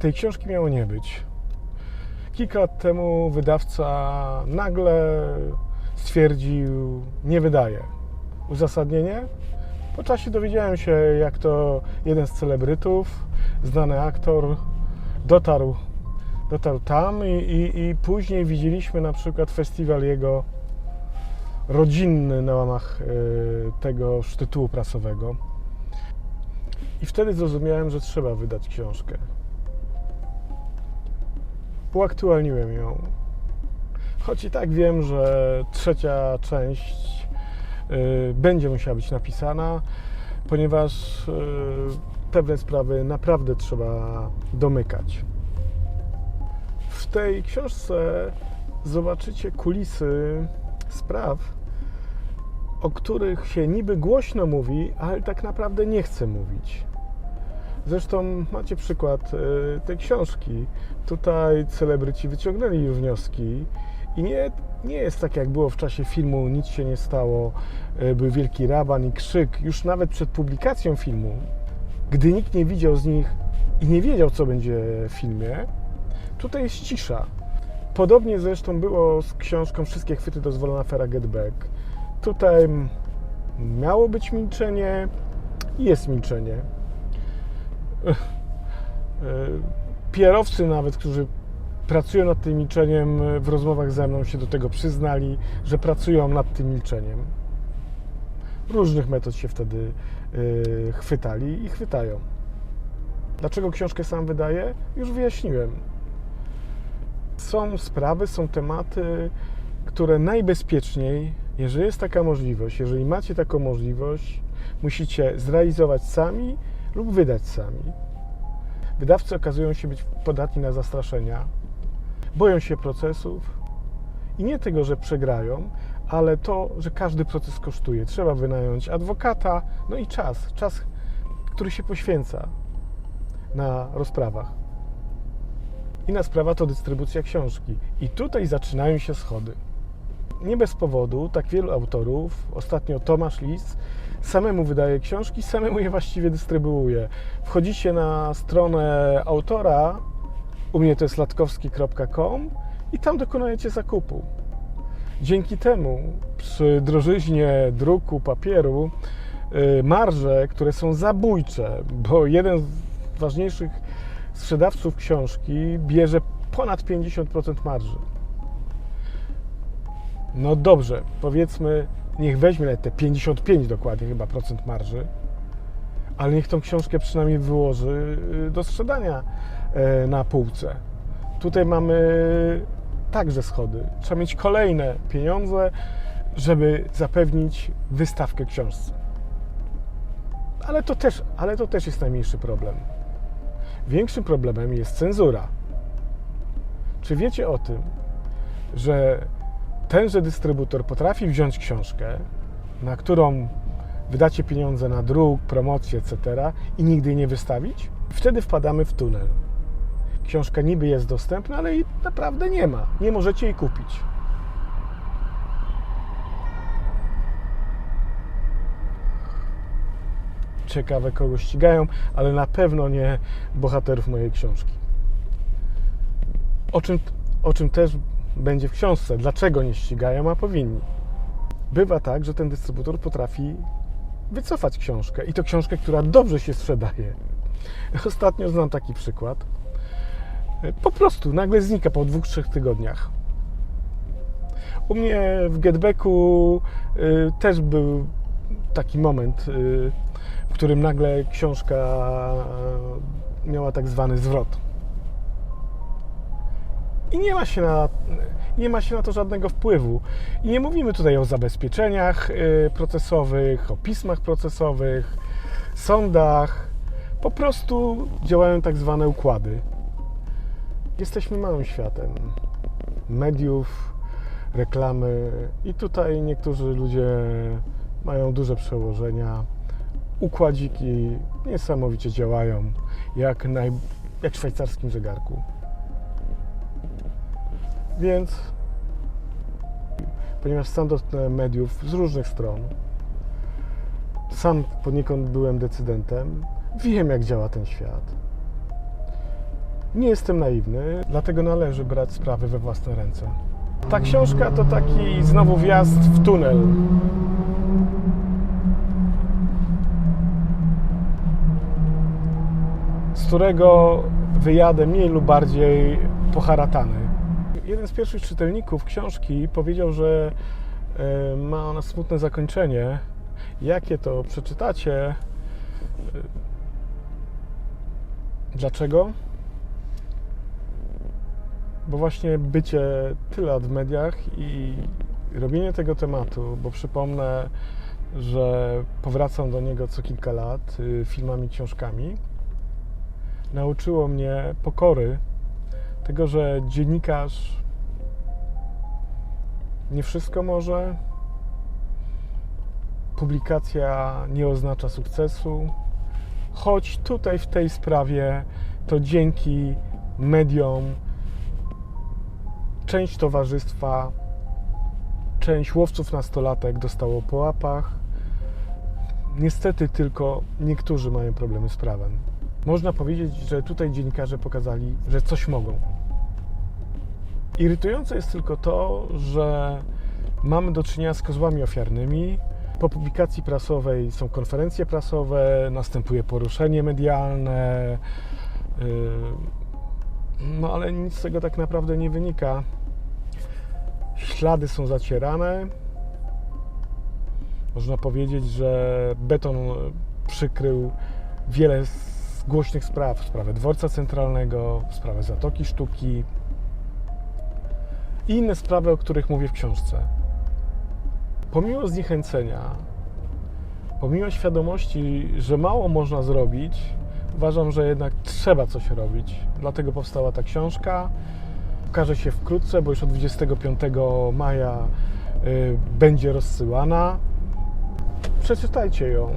Tej książki miało nie być. Kilka lat temu wydawca nagle stwierdził, nie wydaje. Uzasadnienie? Po czasie dowiedziałem się, jak to jeden z celebrytów, znany aktor, dotarł, dotarł tam i, i, i później widzieliśmy na przykład festiwal jego rodzinny na łamach y, tegoż tytułu prasowego. I wtedy zrozumiałem, że trzeba wydać książkę. Uaktualniłem ją. Choć i tak wiem, że trzecia część y, będzie musiała być napisana, ponieważ y, pewne sprawy naprawdę trzeba domykać. W tej książce zobaczycie kulisy spraw, o których się niby głośno mówi, ale tak naprawdę nie chce mówić. Zresztą macie przykład y, tej książki. Tutaj celebryci wyciągnęli już wnioski i nie, nie jest tak, jak było w czasie filmu, nic się nie stało, y, był wielki raban i krzyk. Już nawet przed publikacją filmu, gdy nikt nie widział z nich i nie wiedział, co będzie w filmie, tutaj jest cisza. Podobnie zresztą było z książką Wszystkie chwyty dozwolona afera Get Back. Tutaj miało być milczenie i jest milczenie. Pierowcy nawet, którzy pracują nad tym milczeniem, w rozmowach ze mną się do tego przyznali, że pracują nad tym milczeniem. Różnych metod się wtedy chwytali i chwytają. Dlaczego książkę sam wydaję? Już wyjaśniłem. Są sprawy, są tematy, które najbezpieczniej, jeżeli jest taka możliwość, jeżeli macie taką możliwość, musicie zrealizować sami lub wydać sami. Wydawcy okazują się być podatni na zastraszenia, boją się procesów i nie tego, że przegrają, ale to, że każdy proces kosztuje. Trzeba wynająć adwokata, no i czas, czas, który się poświęca na rozprawach. Inna sprawa to dystrybucja książki. I tutaj zaczynają się schody. Nie bez powodu tak wielu autorów, ostatnio Tomasz Lis, samemu wydaje książki, samemu je właściwie dystrybuuje. Wchodzicie na stronę autora, u mnie to jest latkowski.com i tam dokonujecie zakupu. Dzięki temu przy drożyźnie druku papieru y, marże, które są zabójcze, bo jeden z ważniejszych sprzedawców książki bierze ponad 50% marży. No dobrze, powiedzmy, niech weźmie nawet te 55 dokładnie chyba procent marży, ale niech tą książkę przynajmniej wyłoży y, do sprzedania e, na półce. Tutaj mamy także schody. Trzeba mieć kolejne pieniądze, żeby zapewnić wystawkę książce. Ale to też, ale to też jest najmniejszy problem. Większym problemem jest cenzura. Czy wiecie o tym, że tenże dystrybutor potrafi wziąć książkę, na którą wydacie pieniądze na druk, promocję, etc. i nigdy jej nie wystawić? Wtedy wpadamy w tunel. Książka niby jest dostępna, ale jej naprawdę nie ma. Nie możecie jej kupić. Ciekawe, kogo ścigają, ale na pewno nie bohaterów mojej książki. O czym, o czym też będzie w książce. Dlaczego nie ścigają, a powinni. Bywa tak, że ten dystrybutor potrafi wycofać książkę i to książkę, która dobrze się sprzedaje. Ostatnio znam taki przykład. Po prostu nagle znika po dwóch, trzech tygodniach. U mnie w Getbacku y, też był taki moment, y, w którym nagle książka y, miała tak zwany zwrot. I nie ma się na, nie ma się na to żadnego wpływu. I nie mówimy tutaj o zabezpieczeniach y, procesowych, o pismach procesowych, sądach. Po prostu działają tak zwane układy. Jesteśmy małym światem mediów, reklamy i tutaj niektórzy ludzie mają duże przełożenia. Układziki niesamowicie działają, jak, naj, jak w szwajcarskim zegarku. Więc, ponieważ sam dotknąłem mediów z różnych stron, sam poniekąd byłem decydentem, wiem jak działa ten świat. Nie jestem naiwny, dlatego należy brać sprawy we własne ręce. Ta książka to taki znowu wjazd w tunel. z którego wyjadę mniej lub bardziej poharatany. Jeden z pierwszych czytelników książki powiedział, że e, ma ona smutne zakończenie. Jakie to przeczytacie? E, Dlaczego? Bo właśnie bycie tyle lat w mediach i robienie tego tematu, bo przypomnę, że powracam do niego co kilka lat y, filmami, książkami, nauczyło mnie pokory, tego, że dziennikarz nie wszystko może, publikacja nie oznacza sukcesu, choć tutaj w tej sprawie to dzięki mediom część towarzystwa, część łowców nastolatek dostało po łapach. Niestety tylko niektórzy mają problemy z prawem. Można powiedzieć, że tutaj dziennikarze pokazali, że coś mogą. Irytujące jest tylko to, że mamy do czynienia z kozłami ofiarnymi. Po publikacji prasowej są konferencje prasowe, następuje poruszenie medialne. yy, No ale nic z tego tak naprawdę nie wynika. Ślady są zacierane. Można powiedzieć, że beton przykrył wiele z głośnych spraw. Sprawę dworca centralnego, sprawę Zatoki Sztuki i inne sprawy, o których mówię w książce. Pomimo zniechęcenia, pomimo świadomości, że mało można zrobić, uważam, że jednak trzeba coś robić. Dlatego powstała ta książka. Ukaże się wkrótce, bo już od 25 maja y, będzie rozsyłana. Przeczytajcie ją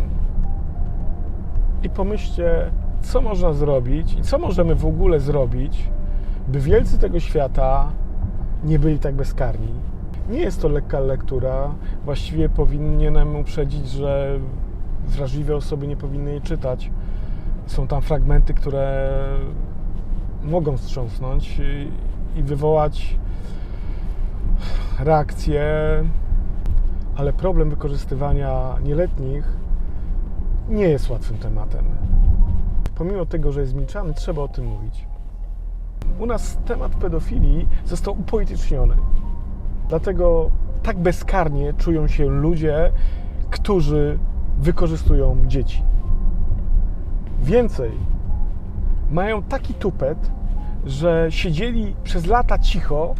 i pomyślcie, co można zrobić i co możemy w ogóle zrobić, by wielcy tego świata nie byli tak bezkarni. Nie jest to lekka lektura. Właściwie powinienem uprzedzić, że wrażliwe osoby nie powinny jej czytać. Są tam fragmenty, które mogą wstrząsnąć i, wywołać reakcję, ale problem wykorzystywania nieletnich nie jest łatwym tematem. Pomimo tego, że jest milczany, trzeba o tym mówić. U nas temat pedofilii został upolityczniony. Dlatego tak bezkarnie czują się ludzie, którzy wykorzystują dzieci. Więcej, mają taki tupet, że siedzieli przez lata cicho,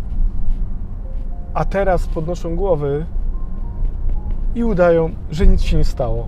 a teraz podnoszą głowy i udają, że nic się nie stało.